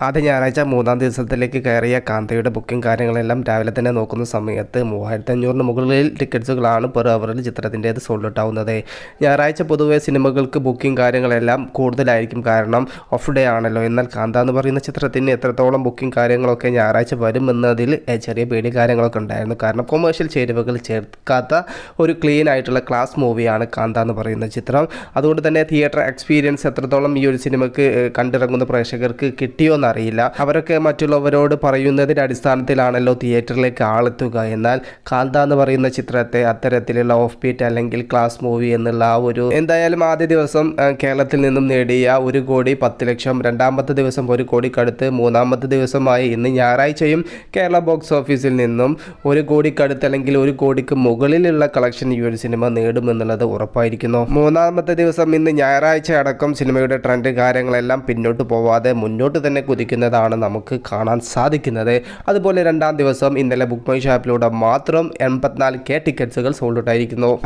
ആദ്യ ഞായറാഴ്ച മൂന്നാം ദിവസത്തിലേക്ക് കയറിയ കാന്തയുടെ ബുക്കിംഗ് കാര്യങ്ങളെല്ലാം രാവിലെ തന്നെ നോക്കുന്ന സമയത്ത് മൂവായിരത്തി അഞ്ഞൂറിന് മുകളിൽ ടിക്കറ്റ്സുകളാണ് പെർ അവറിൽ ചിത്രത്തിന്റേത് സോൾഡ് ആവുന്നത് ഞായറാഴ്ച പൊതുവെ സിനിമകൾക്ക് ബുക്കിംഗ് കാര്യങ്ങളെല്ലാം കൂടുതലായിരിക്കും കാരണം ഓഫ് ഡേ ആണല്ലോ. എന്നാൽ കാന്ത എന്ന് പറയുന്ന ചിത്രത്തിന് എത്രത്തോളം ബുക്കിംഗ് കാര്യങ്ങളൊക്കെ ഞായറാഴ്ച വരുമെന്നതിൽ എന്നതിൽ ചെറിയ പേടി കാര്യങ്ങളൊക്കെ ഉണ്ടായിരുന്നു. കാരണം കൊമേഴ്ഷ്യൽ ചേരുവകൾ ചേർക്കാത്ത ഒരു ക്ലീൻ ആയിട്ടുള്ള ക്ലാസ് മൂവിയാണ് കാന്ത എന്ന് പറയുന്ന ചിത്രം. അതുകൊണ്ട് തന്നെ തിയേറ്റർ എക്സ്പീരിയൻസ് എത്രത്തോളം ഈ ഒരു സിനിമയ്ക്ക് കണ്ടിറങ്ങുന്ന പ്രേക്ഷകർക്ക് കിട്ടിയോ എന്നറിയില്ല അവരൊക്കെ മറ്റുള്ളവരോട് പറയുന്നതിന്റെ അടിസ്ഥാനത്തിലാണല്ലോ തിയേറ്ററിലേക്ക് ആളെത്തുക. എന്നാൽ കാന്ത എന്ന് പറയുന്ന ചിത്രത്തെ അത്തരത്തിലുള്ള ഓഫ് ബീറ്റ് അല്ലെങ്കിൽ ക്ലാസ് മൂവി എന്നുള്ള ആ ഒരു എന്തായാലും ആദ്യ ദിവസം കേരളത്തിൽ നിന്നും നേടിയ ഒരു കോടി പത്ത് ലക്ഷം രണ്ടാമത്തെ ദിവസം ഒരു കോടിക്കടുത്ത് മൂന്നാമത്തെ ദിവസമായ ഇന്ന് ഞായറാഴ്ചയും കേരള ബോക്സ് ഓഫീസിൽ നിന്നും ഒരു കോടിക്കടുത്ത് അല്ലെങ്കിൽ ഒരു കോടിക്ക് മുകളിലുള്ള കളക്ഷൻ ഈ ഒരു സിനിമ നേടുമെന്നുള്ളത് ഉറപ്പായിരിക്കുന്നു. മൂന്നാമത്തെ ദിവസം ഇന്ന് ഞായറാഴ്ച അടക്കം സിനിമയുടെ ട്രെൻഡ് കാര്യങ്ങളെല്ലാം പിന്നോട്ട് പോവാതെ മുന്നോട്ട് തന്നെ കുതിക്കുന്നതാണ് നമുക്ക് കാണാൻ സാധിക്കുന്നത്. അതുപോലെ രണ്ടാം ദിവസം ഇന്നലെ ബുക്ക് മൈ ഷാപ്പിലൂടെ മാത്രം എൺപത്തിനാല് കെ ടിക്കറ്റ്സുകൾ സോൾഡ്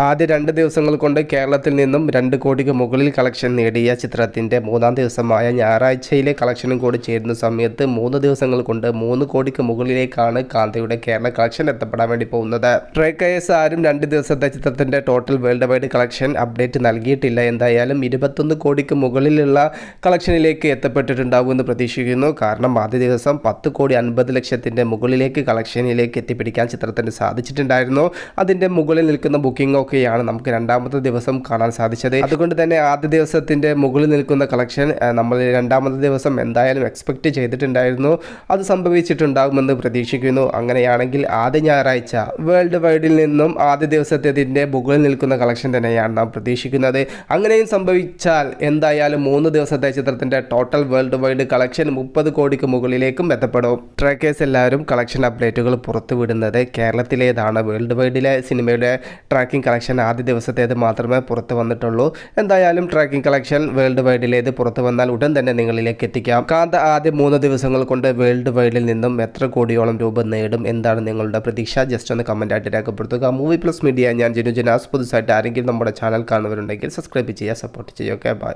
ആദ്യ രണ്ട് ദിവസങ്ങൾ കൊണ്ട് കേരളത്തിൽ നിന്നും രണ്ട് കോടിക്ക് മുകളിൽ കളക്ഷൻ നേടിയ ചിത്രത്തിന്റെ മൂന്നാം ദിവസമായ ഞായറാഴ്ചയിലെ കളക്ഷനും കൂടി ചേരുന്ന സമയത്ത് മൂന്ന് ദിവസങ്ങൾ കൊണ്ട് മൂന്ന് കോടിക്ക് മുകളിലേക്കാണ് കാന്തയുടെ കേരള കളക്ഷൻ എത്തപ്പെടാൻ വേണ്ടി പോകുന്നത്. ട്രേക്കേഴ്സ് ആരും രണ്ട് ദിവസത്തെ ചിത്രത്തിന്റെ total world wide collection update നൽകിയിട്ടില്ല. എന്തായാലും ഇരുപത്തൊന്ന് കോടിക്ക് മുകളിലുള്ള കളക്ഷനിലേക്ക് എത്തപ്പെട്ടിട്ടുണ്ടാകുമെന്ന് പ്രതീക്ഷിക്കുന്നു. കാരണം ആദ്യ ദിവസം പത്ത് കോടി അൻപത് ലക്ഷത്തിന്റെ മുകളിലേക്ക് കളക്ഷനിലേക്ക് എത്തിപ്പിടിക്കാൻ ചിത്രത്തിന് സാധിച്ചിട്ടുണ്ടായിരുന്നു. അതിന്റെ മുകളിൽ നിൽക്കുന്ന ബുക്കിംഗ് ഒക്കെയാണ് നമുക്ക് രണ്ടാമത്തെ ദിവസം കാണാൻ സാധിച്ചത്. അതുകൊണ്ട് തന്നെ ആദ്യ ദിവസത്തിന്റെ മുകളിൽ നിൽക്കുന്ന കളക്ഷൻ നമ്മൾ രണ്ടാമത്തെ ദിവസം എന്തായാലും എക്സ്പെക്റ്റ് ചെയ്തിട്ടുണ്ടായിരുന്നു. അത് സംഭവിച്ചിട്ടുണ്ടാകുമെന്ന് പ്രതീക്ഷിക്കുന്നു. അങ്ങനെയാണെങ്കിൽ ആദ്യ ഞായറാഴ്ച വേൾഡ് വൈഡിൽ നിന്നും ആദ്യ ദിവസത്തേതിന്റെ മുകളിൽ നിൽക്കുന്ന കളക്ഷൻ തന്നെയാണ് നാം പ്രതീക്ഷിക്കുന്നത്. അങ്ങനെയും സംഭവിച്ചാൽ എന്തായാലും മൂന്ന് ദിവസത്തെ ചിത്രത്തിന്റെ ടോട്ടൽ വേൾഡ് വൈഡ് കളക്ഷൻ മുപ്പത് കോടിക്ക് മുകളിലേക്കും എത്തപ്പെടും. ട്രാക്കേഴ്സ് എല്ലാവരും കളക്ഷൻ അപ്ഡേറ്റുകൾ പുറത്തുവിടുന്നത് കേരളത്തിലേതാണ്. വേൾഡ് വൈഡിലെ സിനിമയുടെ ട്രാക്കിംഗ് കളക്ഷൻ ആദ്യ ദിവസത്തേത് മാത്രമേ പുറത്തു വന്നിട്ടുള്ളൂ. എന്തായാലും ട്രാക്കിംഗ് കളക്ഷൻ വേൾഡ് വൈഡിലേത് പുറത്തു വന്നാൽ ഉടൻ തന്നെ നിങ്ങളിലേക്ക് എത്തിക്കാം. കാന്ത ആദ്യ മൂന്ന് ദിവസങ്ങൾ കൊണ്ട് വേൾഡ് വൈഡിൽ നിന്നും എത്ര കോടിയോളം രൂപ നേടും എന്താണ് നിങ്ങളുടെ പ്രതീക്ഷ? ജസ്റ്റ് ഒന്ന് കമന്റ് ആയിട്ട് രേഖപ്പെടുത്തുക. മൂവി പ്ലസ് മീഡിയ ഞാൻ ജിനു ജനാസ്. പുതുസായിട്ട് ആരെങ്കിലും നമ്മുടെ ചാനൽ കാണുന്നവരുണ്ടെങ്കിൽ സബ്സ്ക്രൈബ് ചെയ്യുക സപ്പോർട്ട് ചെയ്യുക. Okay bye